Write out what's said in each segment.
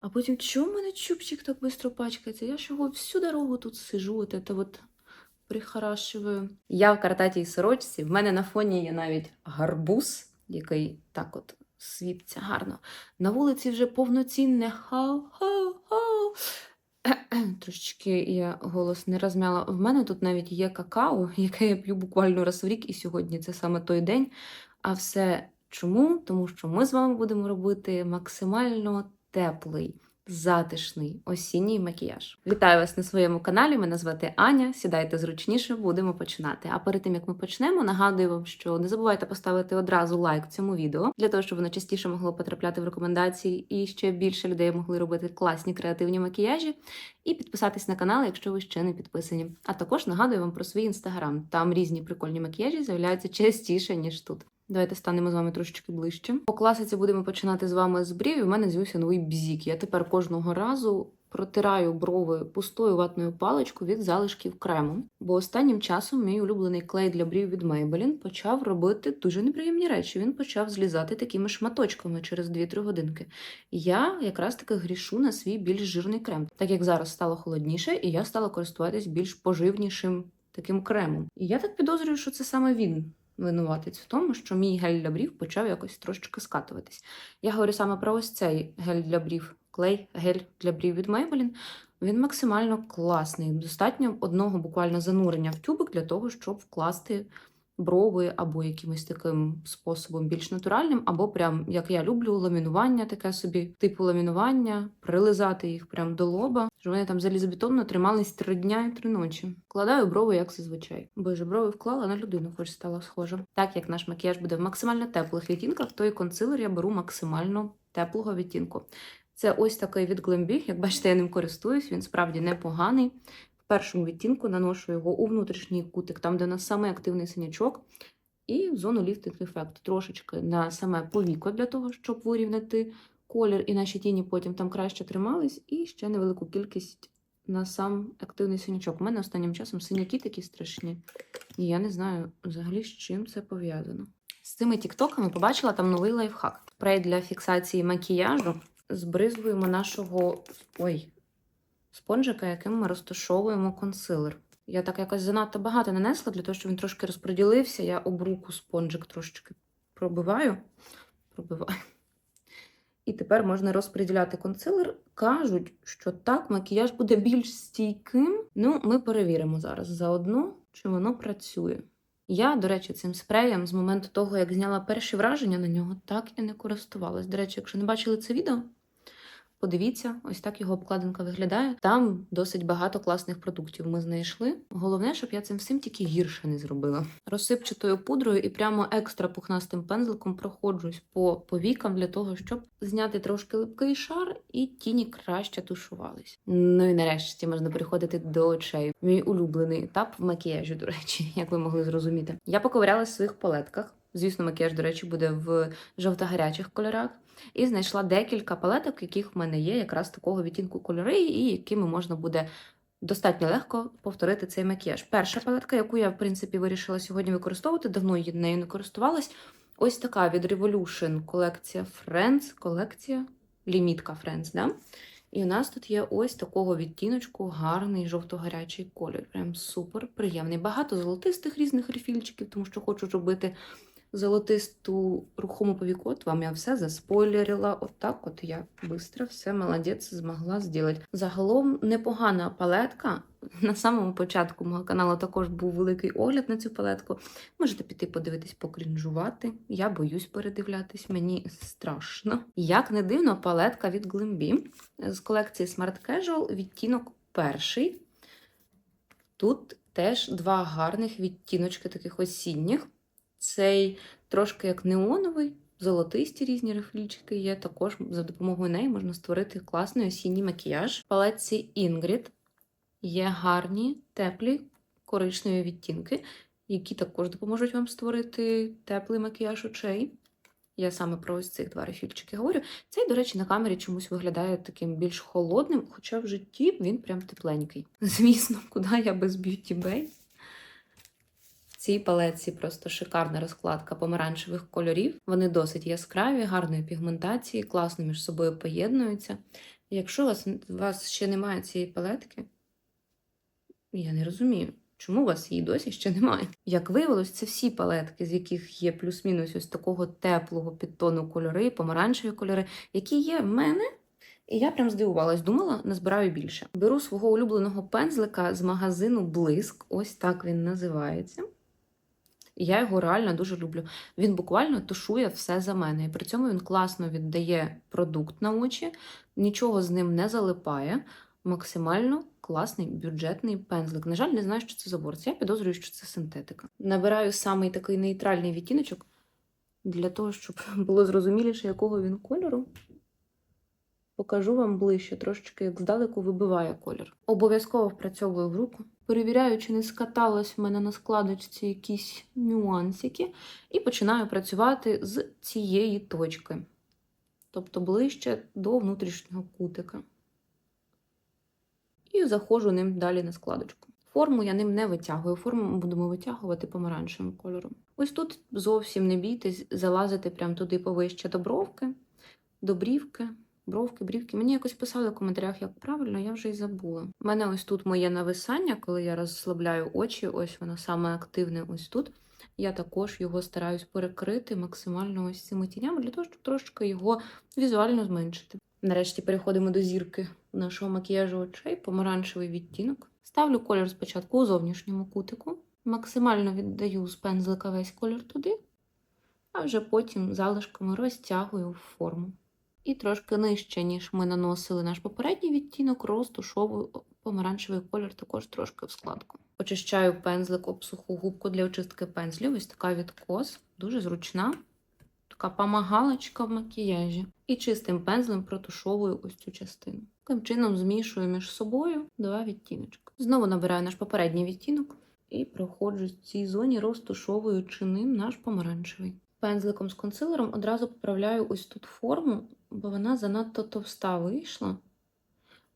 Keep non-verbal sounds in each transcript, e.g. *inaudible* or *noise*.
А потім, чому в мене чубчик так швидко пачкається? Я ж його всю дорогу тут сижу, от це от прихорашиваю. Я в картатій сорочці. В мене на фоні є навіть гарбуз, який так от світиться гарно. На вулиці вже повноцінне хау-хау-хау. Трошечки я голос не розмяла. В мене тут навіть є какао, яке я п'ю буквально раз в рік, і сьогодні це саме той день. А все чому? Тому що ми з вами будемо робити максимально теплий, затишний осінній макіяж. Вітаю вас на своєму каналі. Мене звати Аня. Сідайте зручніше, будемо починати. А перед тим як ми почнемо, нагадую вам, що не забувайте поставити одразу лайк цьому відео для того, щоб воно частіше могло потрапляти в рекомендації і ще більше людей могли робити класні креативні макіяжі. І підписатись на канал, якщо ви ще не підписані. А також нагадую вам про свій інстаграм. Там різні прикольні макіяжі з'являються частіше ніж тут. Давайте станемо з вами трошечки ближче. По класиці будемо починати з вами з брів. У мене з'явився новий бзік. Я тепер кожного разу протираю брови пустою ватною паличкою від залишків крему. Бо останнім часом мій улюблений клей для брів від Maybelline почав робити дуже неприємні речі. Він почав злізати такими шматочками через 2-3 годинки. Я якраз таки грішу на свій більш жирний крем, так як зараз стало холодніше, і я стала користуватись більш поживнішим таким кремом. І я так підозрюю, що це саме він винуватець в тому, що мій гель для брів почав якось трошечки скатуватись. Я говорю саме про ось цей гель для брів, клей, гель для брів від Maybelline. Він максимально класний. Достатньо одного буквально занурення в тюбик для того, щоб вкласти брови або якимось таким способом більш натуральним, або прям, як я люблю, ламінування таке собі, типу ламінування, прилизати їх прям до лоба, щоб вони там залізобетонно тримались три дня і три ночі. Вкладаю брови, як зазвичай. Боже, брови вклала на людину, хоч стала схожа. Так як наш макіяж буде в максимально теплих відтінках, то і консилер я беру максимально теплого відтінку. Це ось такий від Glambi. Як бачите, я ним користуюсь, він справді непоганий. Першому відтінку наношу його у внутрішній кутик, там, де у нас самий активний синячок, і в зону ліфтинг ефект трошечки на саме повіко для того, щоб вирівняти колір, і наші тіні потім там краще тримались, і ще невелику кількість на сам активний синячок. У мене останнім часом синяки такі страшні. І я не знаю взагалі, з чим це пов'язано. З цими тіктоками побачила там новий лайфхак. Спрей для фіксації макіяжу. Збризуємо нашого ой, спонжика, яким ми розташовуємо консилер. Я так якось занадто багато нанесла для того, щоб він трошки розподілився. Я об руку спонжик трошечки пробиваю. пробиваю. І тепер можна розподіляти консилер. Кажуть, що так макіяж буде більш стійким. Ну, ми перевіримо зараз заодно, чи воно працює. Я, до речі, цим спреєм з моменту того, як зняла перші враження на нього, так і не користувалась. До речі, якщо не бачили це відео, подивіться, ось так його обкладинка виглядає. Там досить багато класних продуктів ми знайшли. Головне, щоб я цим всім тільки гірше не зробила. Розсипчатою пудрою і прямо екстра пухнастим пензликом проходжусь по повікам для того, щоб зняти трошки липкий шар і тіні краще тушувались. Ну і нарешті можна переходити до очей. Мій улюблений етап в макіяжі, до речі, *laughs* як ви могли зрозуміти. Я поковирялась в своїх палетках. Звісно, макіяж, до речі, буде в жовто-гарячих кольорах. І знайшла декілька палеток, яких в мене є якраз такого відтінку кольори, і якими можна буде достатньо легко повторити цей макіяж. Перша палетка, яку я, в принципі, вирішила сьогодні використовувати, давно її нею не користувалась. Ось така від Revolution колекція Friends, колекція лімітка Friends, да? І у нас тут є ось такого відтіночку гарний жовто-гарячий колір. Прям супер приємний. Багато золотистих різних рефільчиків, тому що хочу робити золотисту рухому повіку. Вам я все заспойлерила. Отак, от, я швидко все молодець змогла зробити. Загалом непогана палетка. На самому початку мого каналу також був великий огляд на цю палетку. Можете піти подивитись, покрінжувати. Я боюсь передивлятись, мені страшно. Як не дивно, палетка від Glambi з колекції Smart Casual відтінок перший. Тут теж два гарних відтіночки таких осінніх. Цей трошки як неоновий, золотисті різні рефлічки є. Також за допомогою неї можна створити класний осінній макіяж. В палетці Ingrid є гарні, теплі коричневі відтінки, які також допоможуть вам створити теплий макіяж очей. Я саме про ось цих два рефільчики говорю. Цей, до речі, на камері чомусь виглядає таким більш холодним, хоча в житті він прям тепленький. Звісно, куди я без Beauty Bay? Цій палетці просто шикарна розкладка помаранчевих кольорів. Вони досить яскраві, гарної пігментації, класно між собою поєднуються. Якщо у вас, у вас ще немає цієї палетки, я не розумію, чому у вас її досі ще немає. Як виявилось, це всі палетки, з яких є плюс-мінус ось такого теплого підтону кольори, помаранчеві кольори, які є в мене. І я прям здивувалась, думала, назбираю більше. Беру свого улюбленого пензлика з магазину Блиск, ось так він називається. І я його реально дуже люблю. Він буквально тушує все за мене. І при цьому він класно віддає продукт на очі, нічого з ним не залипає. Максимально класний бюджетний пензлик. На жаль, не знаю, що це за борт. Я підозрюю, що це синтетика. Набираю самий такий нейтральний відтіночок для того, щоб *laughs* було зрозуміліше, якого він кольору. Покажу вам ближче, трошечки як здалеку вибиває колір. Обов'язково впрацьовую в руку. Перевіряю, чи не скаталось в мене на складочці якісь нюансики, і починаю працювати з цієї точки, тобто ближче до внутрішнього кутика. І заходжу ним далі на складочку. Форму я ним не витягую. Форму будемо витягувати помаранчевим кольором. Ось тут зовсім не бійтесь залазити прямо туди повище до бровки, до брівки. Бровки, брівки. Мені якось писали в коментарях, як правильно, я вже й забула. У мене ось тут моє нависання, коли я розслабляю очі, ось воно саме активне ось тут. Я також його стараюсь перекрити максимально ось цими тінями, для того, щоб трошки його візуально зменшити. Нарешті переходимо до зірки нашого макіяжу очей, помаранчевий відтінок. Ставлю колір спочатку у зовнішньому кутику, максимально віддаю з пензлика весь колір туди, а вже потім залишками розтягую в форму. І трошки нижче, ніж ми наносили наш попередній відтінок, розтушовую помаранчевий колір також трошки в складку. Очищаю пензлик об суху губку для очистки пензлів. Ось така від кос, дуже зручна. Така помагалочка в макіяжі. І чистим пензлем протушовую ось цю частину. Таким чином змішую між собою два відтіночки. Знову набираю наш попередній відтінок і проходжу в цій зоні, розтушовуючи ним наш помаранчевий. Пензликом з консилером одразу поправляю ось тут форму, бо вона занадто товста вийшла.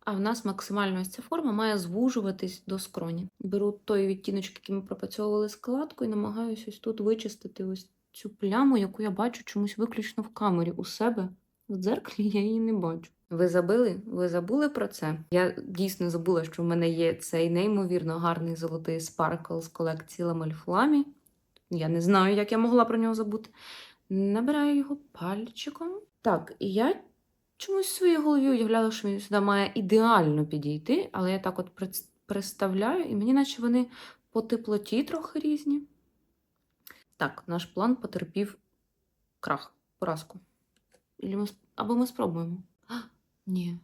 А в нас максимально ось ця форма має звужуватись до скроні. Беру той відтіночок, який ми пропрацьовували складку, і намагаюся ось тут вичистити ось цю пляму, яку я бачу чомусь виключно в камері у себе. В дзеркалі я її не бачу. Ви забили? Ви забули про це? Я дійсно забула, що в мене є цей неймовірно гарний золотий спаркл з колекції Flame. Я не знаю, як я могла про нього забути. Набираю його пальчиком. Так, і я чомусь в своїй голові уявляла, що він сюди має ідеально підійти, але я так от представляю, і мені наче вони по теплоті трохи різні. Так, наш план потерпів крах, поразку. Або ми спробуємо. А, ні.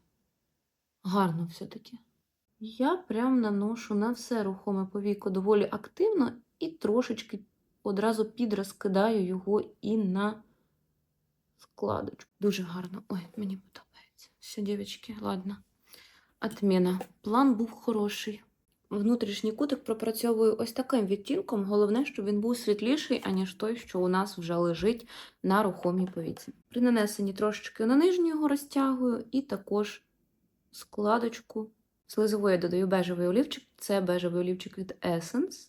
Гарно все-таки. Я прям наношу на все рухоме повіко доволі активно і трошечки одразу підрозкидаю його і на складочку. Дуже гарно. Ой, мені подобається. Все, дівчатки, ладно. Отміна. План був хороший. Внутрішній кутик пропрацьовую ось таким відтінком. Головне, щоб він був світліший, аніж той, що у нас вже лежить на рухомій повіці. При нанесенні трошечки на нижню його розтягую, і також складочку слизової додаю бежевий олівчик. Це бежевий олівчик від Essence.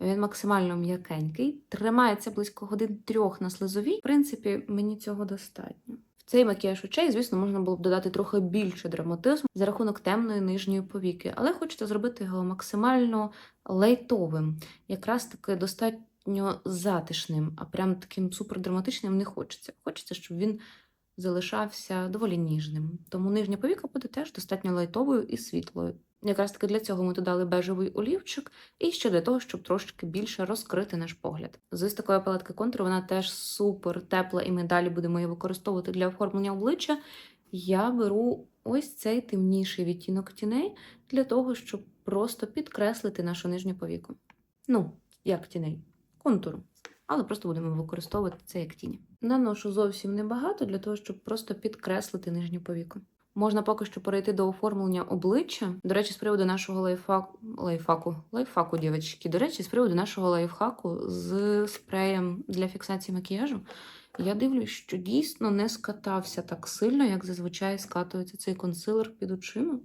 Він максимально м'якенький, тримається близько годин трьох на слизовій. В принципі, мені цього достатньо. В цей макіяж очей, звісно, можна було б додати трохи більше драматизму за рахунок темної нижньої повіки, але хочеться зробити його максимально лайтовим, якраз таки достатньо затишним, а прям таким супердраматичним не хочеться. Хочеться, щоб він залишався доволі ніжним. Тому нижня повіка буде теж достатньо лайтовою і світлою. Якраз таки для цього ми додали бежевий олівчик, і ще для того, щоб трошки більше розкрити наш погляд. З такої палетки контур вона теж супер тепла, і ми далі будемо її використовувати для оформлення обличчя. Я беру ось цей темніший відтінок тіней для того, щоб просто підкреслити нашу нижню повіку. Ну, як тіней, контуру. Але просто будемо використовувати це як тіні. Наношу зовсім небагато для того, щоб просто підкреслити нижню повіку. Можна поки що перейти до оформлення обличчя. До речі, з приводу нашого лайфхаку, лайфхаку, лайфхаку, дівчатки. До речі, з приводу нашого лайфхаку з спреєм для фіксації макіяжу. Я дивлюсь, що дійсно не скатався так сильно, як зазвичай скатується цей консилер під очима.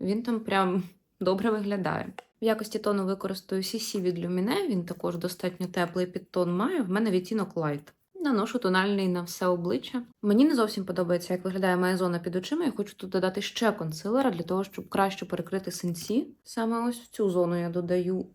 Він там прям добре виглядає. В якості тону використаю CC від Lumine, він також достатньо теплий підтон має. В мене відтінок Light. Наношу тональний на все обличчя. Мені не зовсім подобається, як виглядає моя зона під очима. Я хочу тут додати ще консилера для того, щоб краще перекрити синці. Саме ось в цю зону я додаю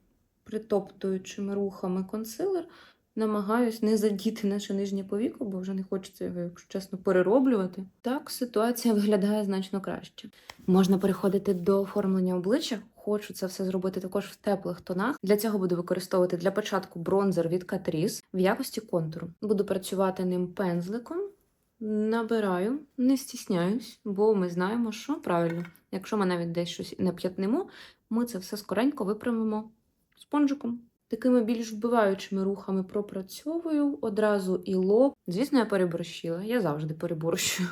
притоптуючими рухами консилер. Намагаюсь не задіти наше нижнє повіко, бо вже не хочеться його, якщо чесно, перероблювати. Так ситуація виглядає значно краще. Можна переходити до оформлення обличчя. Хочу це все зробити також в теплих тонах. Для цього буду використовувати для початку бронзер від Catrice в якості контуру. Буду працювати ним пензликом. Набираю, не стісняюсь, бо ми знаємо, що правильно, якщо ми навіть десь щось нап'ятнемо, ми це все скоренько виправимо спонжиком. Такими більш вбиваючими рухами пропрацьовую одразу і лоб. Звісно, я переборщила, я завжди переборщую.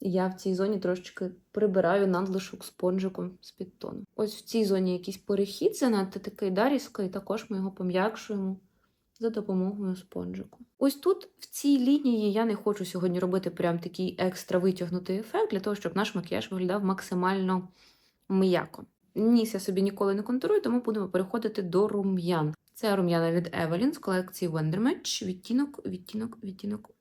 Я в цій зоні трошечки прибираю надлишок спонжиком з підтону. Ось в цій зоні якийсь перехід занадто такий да, різкий, також ми його пом'якшуємо за допомогою спонжику. Ось тут, в цій лінії, я не хочу сьогодні робити прям такий екстра витягнутий ефект, для того, щоб наш макіяж виглядав максимально м'яко. Ніс я собі ніколи не контурую, тому будемо переходити до рум'ян. Це рум'яна від Evelyn з колекції Wonder. Відтінок, відтінок, відтінок.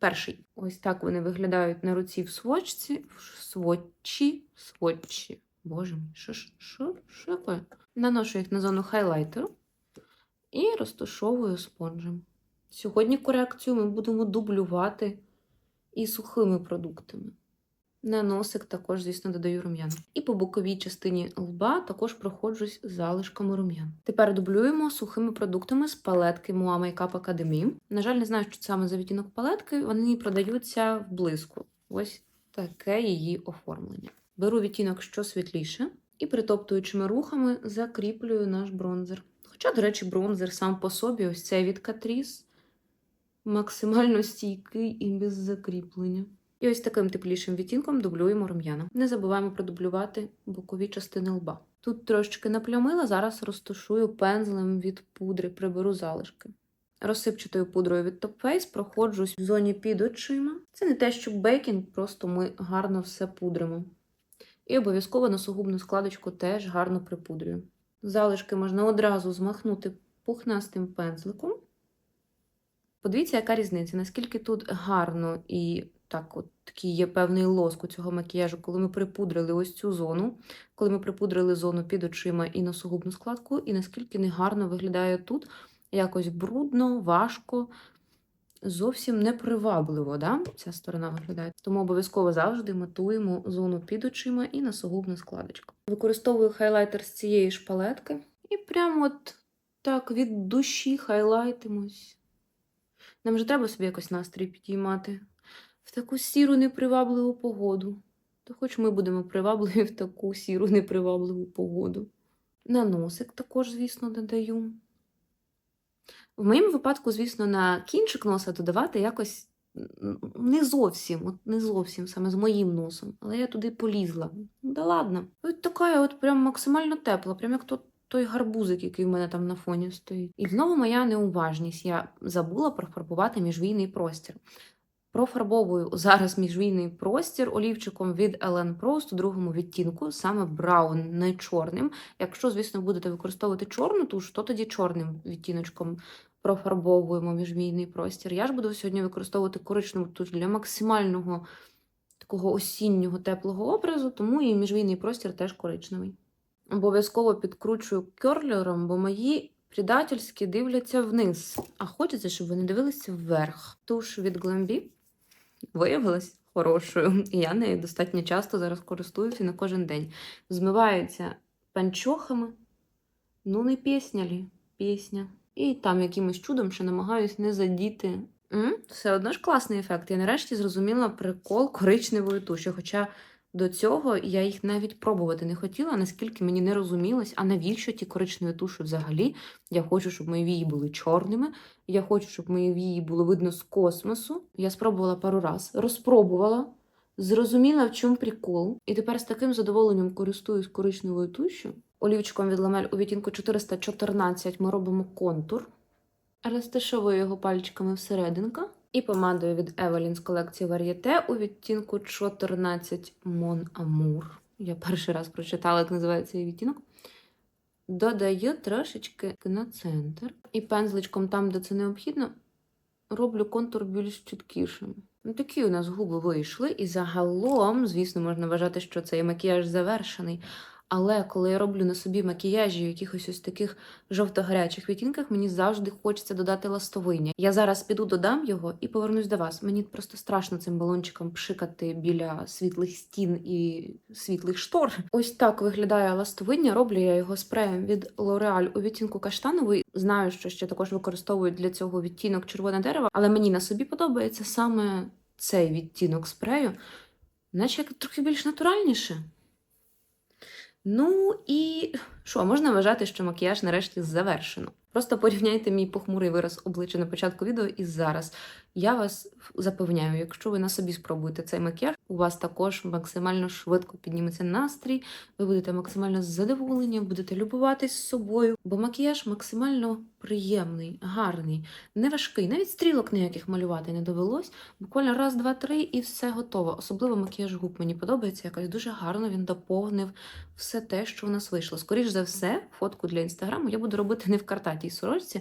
Перший. Ось так вони виглядають на руці в свочці. В сводчі. Сводчі. Боже мій, що що, що таке? Наношу їх на зону хайлайтеру і розташовую спонжем. Сьогодні корекцію ми будемо дублювати і сухими продуктами. На носик також, звісно, додаю рум'ян. І по боковій частині лба також проходжусь залишками рум'ян. Тепер дублюємо сухими продуктами з палетки Mua Makeup Academy. На жаль, не знаю, що саме за відтінок палетки. Вони продаються в блиску. Ось таке її оформлення. Беру відтінок що світліше і притоптуючими рухами закріплюю наш бронзер. Хоча, до речі, бронзер сам по собі, ось цей від Catrice, максимально стійкий і без закріплення. І ось таким теплішим відтінком дублюємо рум'яна. Не забуваємо продублювати бокові частини лба. Тут трошечки наплямила, зараз розташую пензлем від пудри, приберу залишки. Розсипчатою пудрою від Top Face проходжусь в зоні під очима. Це не те, що бейкінг, просто ми гарно все пудримо. І обов'язково носогубну складочку теж гарно припудрюю. Залишки можна одразу змахнути пухнастим пензликом. Подивіться, яка різниця, наскільки тут гарно і так, от такий є певний лоск у цього макіяжу, коли ми припудрили ось цю зону, коли ми припудрили зону під очима і носогубну складку, і наскільки негарно виглядає тут, якось брудно, важко, зовсім непривабливо, да? ця сторона виглядає. Тому обов'язково завжди матуємо зону під очима і носогубну складочку. Використовую хайлайтер з цієї ж палетки і прямо от так від душі хайлайтимось. Нам же треба собі якось настрій підіймати в таку сіру непривабливу погоду. То хоч ми будемо привабливі в таку сіру непривабливу погоду. На носик також, звісно, додаю. В моєму випадку, звісно, на кінчик носа додавати якось не зовсім, от не зовсім саме з моїм носом, але я туди полізла. Да ладно. Ось така от прям максимально тепла, прям як то, той гарбузик, який в мене там на фоні стоїть. І знову моя неуважність. Я забула профарбувати міжвійний простір. Профарбовую зараз міжвійний простір олівчиком від Ellen Prost у другому відтінку, саме браун, не чорним. Якщо, звісно, будете використовувати чорну туш, то тоді чорним відтіночком профарбовуємо міжвійний простір. Я ж буду сьогодні використовувати коричневу туш для максимального такого осіннього теплого образу, тому і міжвійний простір теж коричневий. Обов'язково підкручую керлером, бо мої предательськи дивляться вниз. А хочеться, щоб вони дивилися вверх. Туш від Glambi виявилась хорошою. І я нею достатньо часто зараз користуюся на кожен день. Змиваються панчохами. Ну, не пісня лі, пісня. І там якимось чудом ще намагаюсь не задіти. М? Все одно ж класний ефект. Я нарешті зрозуміла прикол коричневої туші. Хоча до цього я їх навіть пробувати не хотіла, наскільки мені не розумілось, а навіщо ті коричневі туші взагалі? Я хочу, щоб мої вії були чорними. Я хочу, щоб мої вії було видно з космосу. Я спробувала пару раз, розпробувала, зрозуміла, в чому прикол. І тепер з таким задоволенням користуюсь коричневою тушю. Олівчиком від ламель у відтінку 414 ми робимо контур. Розташовую його пальчиками всерединка. І помадою від Evelyn з колекції Varieté у відтінку 14 Mon Amour. Я перший раз прочитала, як називається цей відтінок. Додаю трошечки на центр. І пензличком там, де це необхідно, роблю контур більш чіткішим. Ну, такі у нас губи вийшли, і загалом, звісно, можна вважати, що цей макіяж завершений. Але коли я роблю на собі макіяжі в якихось ось таких жовто-гарячих відтінках, мені завжди хочеться додати ластовиння. Я зараз піду додам його і повернусь до вас. Мені просто страшно цим балончиком пшикати біля світлих стін і світлих штор. Ось так виглядає ластовиння. Роблю я його спреєм від L'Oreal у відтінку каштановий. Знаю, що ще також використовують для цього відтінок червоне дерево, але мені на собі подобається саме цей відтінок спрею, наче як трохи більш натуральніше. Ну і що, можна вважати, що макіяж нарешті завершено. Просто порівняйте мій похмурий вираз обличчя на початку відео і зараз. Я вас запевняю, якщо ви на собі спробуєте цей макіяж, у вас також максимально швидко підніметься настрій, ви будете максимально задоволені, будете любуватись собою, бо макіяж максимально приємний, гарний, не важкий. Навіть стрілок ніяких малювати не довелось. Буквально раз, два, три, і все готово. Особливо макіяж губ мені подобається. Якось дуже гарно він доповнив все те, що у нас вийшло. Скоріш за все, фотку для інстаграму я буду робити не в картатій сорочці.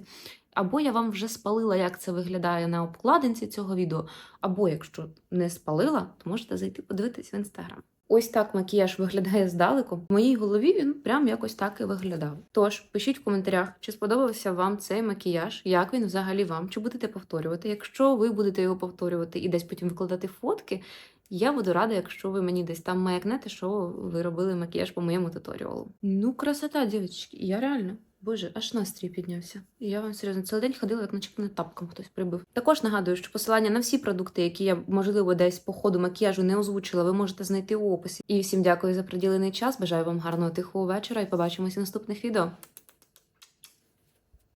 Або я вам вже спалила, як це виглядає на обкладинці цього відео, або якщо не спалила, то можете зайти подивитись в інстаграм. Ось так макіяж виглядає здалеку. В моїй голові він прям якось так і виглядав. Тож пишіть в коментарях, чи сподобався вам цей макіяж, як він взагалі вам, чи будете повторювати. Якщо ви будете його повторювати і десь потім викладати фотки, я буду рада, якщо ви мені десь там маякнете, що ви робили макіяж по моєму туторіалу. Ну, красота, дівчатки, я реально. Боже, аж настрій піднявся. І я вам серйозно цілий день ходила, як наче не тапком хтось прибив. Також нагадую, що посилання на всі продукти, які я можливо десь по ходу макіяжу не озвучила, ви можете знайти у описі. І всім дякую за приділений час. Бажаю вам гарного тихого вечора і побачимося в наступних відео.